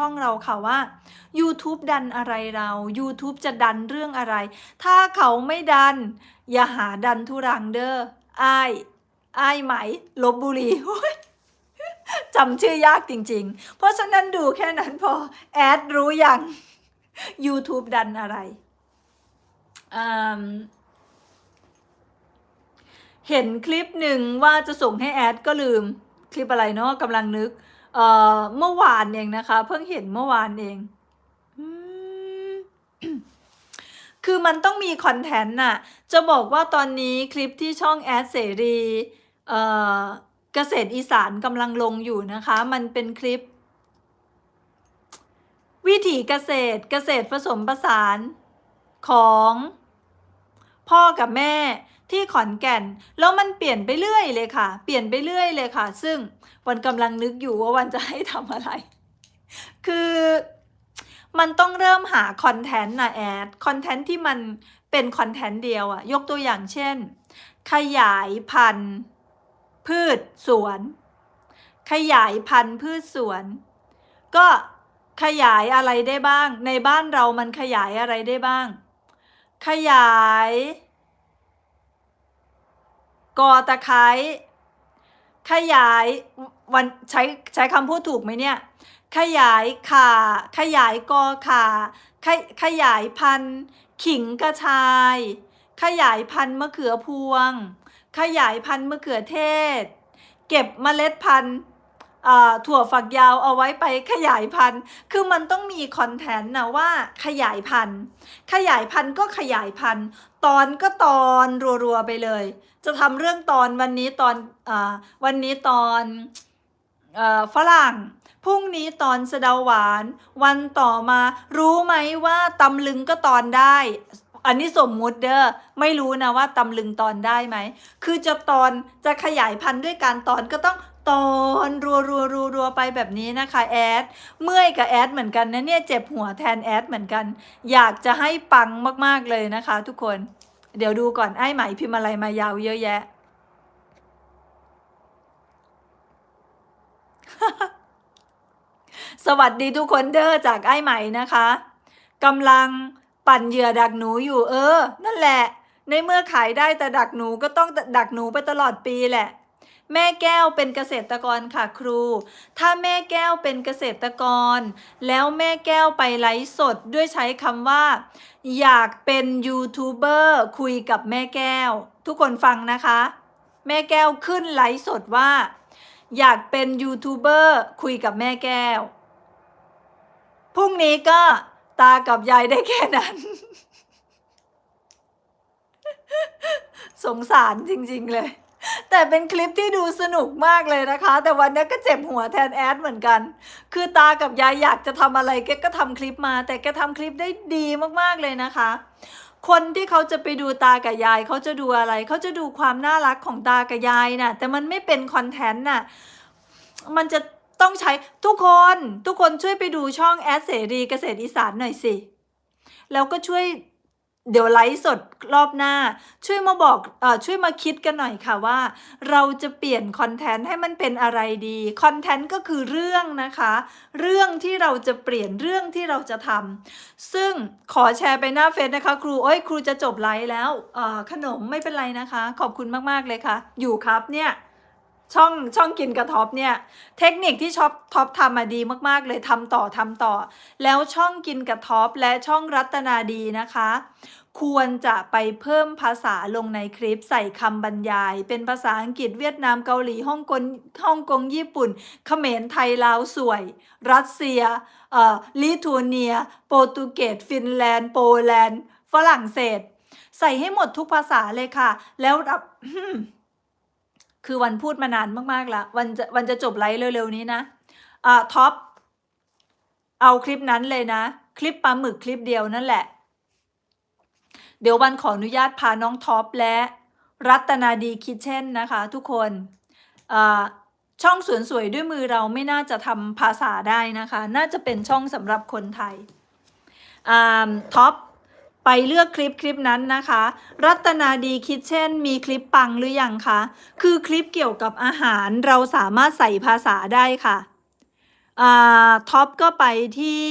ช่องเราค่ะว่า YouTube ดันอะไรเรา YouTube จะดันเรื่องอะไร ถ้าเขาไม่ดัน อย่าหาดันทุรังเด้ออ้ายอ้ายไหม ลบบุรีจำชื่อยากจริง ๆ เพราะฉะนั้นดูแค่นั้นพอ แอดรู้ยัง YouTube ดันอะไร เห็นคลิปหนึ่งว่าจะส่งให้แอดก็ลืม คลิปอะไรเนาะกำลังนึก เอ่อเมื่อวานเองนะคะ เพิ่งเห็นเมื่อวานเองคือมันต้องมีคอนเทนต์น่ะ จะบอกว่าตอนนี้คลิปที่ช่องแอดเสรีเอ่อเกษตรอีสานกำลังลงอยู่นะคะ มันเป็นคลิป วิถีเกษตรเกษตรผสมผสานของพ่อกับแม่ ที่ขอนแก่น แล้วมันเปลี่ยนไปเรื่อยเลยค่ะ เปลี่ยนไปเรื่อยเลยค่ะ ซึ่งวันกำลังนึกอยู่ว่าวันจะให้ทำอะไร คือมันต้องเริ่มหาคอนเทนต์นะแอดคอนเทนต์ที่มันเป็นคอนเทนต์เดียวอะยกตัวอย่างเช่น ขยายพันธุ์พืชสวน ขยายพันธุ์พืชสวน ก็ขยายอะไรได้บ้าง ในบ้านเรามันขยายอะไรได้บ้าง ขยาย กอตะไคร้ขยายวันใช้ใช้คำพูดถูกไหมเนี่ย ขยายขาขยายกอขาขยขยายพันขิงกระชาย ขยายพันมะเขือพวง ขยายพันมะเขือเทศ เก็บเมล็ดพันธุ์ ถั่วฝักยาวเอาไว้ไปขยายพันธุ์ คือมันต้องมีคอนเทนต์นะว่าขยายพันธุ์ ขยายพันธุ์ก็ขยายพันธุ์ ตอนก็ตอนรัวๆไปเลย จะทำเรื่องตอนวันนี้ตอนอวันนี้ตอนฝรั่ง พรุ่งนี้ตอนสะเดาหวาน วันต่อมา รู้ไหมว่าตำลึงก็ตอนได้ อันนี้สมมุติเด้อ ไม่รู้นะว่าตำลึงตอนได้ไหม คือจะตอนจะขยายพันธุ์ด้วยการตอนก็ต้อง ตอนรัวรัวรัวรัวไปแบบนี้นะคะแอดเมื่อยกับแอดเหมือนกันนะเนี่ยเจ็บหัวแทนแอดเหมือนกัน อยากจะให้ปังมากๆเลยนะคะ ทุกคน เดี๋ยวดูก่อนไอ้ไหมพิมพ์อะไรมายาวเยอะแยะ สวัสดีทุกคนเด้อจากไอ้ไหมนะคะกำลังปั่นเหยื่อดักหนูอยู่เออ นั่นแหละ ในเมื่อขายได้แต่ดักหนูก็ต้องดักหนูไปตลอดปีแหละ แม่แก้วเป็นเกษตรกรค่ะครู ถ้าแม่แก้วเป็นเกษตรกร แล้วแม่แก้วไปไลฟ์สดด้วยใช้คำว่า อยากเป็นยูทูบเบอร์คุยกับแม่แก้ว ทุกคนฟังนะคะ แม่แก้วขึ้นไลฟ์สดว่า อยากเป็นยูทูบเบอร์คุยกับแม่แก้ว พรุ่งนี้ก็ตากับยายได้แค่นั้น สงสารจริง ๆ เลย แต่เป็นคลิปที่ดูสนุกมากเลยนะคะ แต่วันนี้ก็เจ็บหัวแทนแอดเหมือนกัน คือตากับยายอยากจะทำอะไรแกก็ทำคลิปมา แต่แกทำคลิปได้ดีมากๆเลยนะคะ คนที่เขาจะไปดูตากับยายเขาจะดูอะไร เขาจะดูความน่ารักของตากับยายน่ะแต่มันไม่เป็นคอนเทนต์น่ะมันจะต้องใช้ทุกคนทุกคนช่วยไปดูช่องแอดเสรีเกษตรอีสานหน่อยสิ แล้วก็ช่วย เดี๋ยวไลฟ์สดรอบหน้า ช่วยมาบอกอช่วยมาคิดกันหน่อยค่ะว่า เราจะเปลี่ยนคอนเทนต์ให้มันเป็นอะไรดีคอนเทนต์ก็คือเรื่องนะคะ เรื่องที่เราจะเปลี่ยนเรื่องที่เราจะทำซึ่งขอแชร์ไปหน้าเฟซนะคะ ครูโอ้ยครูจะจบไลฟ์แล้วขนมไม่เป็นไรนะคะ ขอบคุณมากๆเลยค่ะ อยู่ครับเนี่ย ช่องช่องกินกระท็อปเนี่ยเทคนิคที่ช็อปท็อปทำมาดีมากๆ เลยทำต่อทำต่อ แล้วช่องกินกระท็อปและช่องรัตนาดีนะคะ ควรจะไปเพิ่มภาษาลงในคลิปใส่คำบรรยาย เป็นภาษาอังกฤษเวียดนามเกาหลีฮ่องกงฮ่องกงญี่ปุ่นเขมรไทยลาวสวย รัสเซียเอ่อลิทัวเนีย โปรตุเกสฟินแลนด์ โปแลนด์ ฝรั่งเศส ใส่ให้หมดทุกภาษาเลยค่ะ แล้วรับ คือวันพูดมานานมากๆแล้ววันจะวันจะจบไลฟ์เร็วๆนี้นะอ่าท็อปเอาคลิปนั้นเลยนะ คลิปปลาหมึกคลิปเดียวนั่นแหละ เดี๋ยววันขออนุญาตพาน้องท็อปและรัตนาดีคิทเช่นนะคะ ทุกคนช่องสวนสวยด้วยมือเราไม่น่าจะทำภาษาได้นะคะ น่าจะเป็นช่องสำหรับคนไทยท็อป ไปเลือกคลิปคลิปนั้นนะคะ รัตนาดีคิดเช่น มีคลิปปังหรือยังคะ คือคลิปเกี่ยวกับอาหารเราสามารถใส่ภาษาได้ค่ะอ่าท็อปก็ไปที่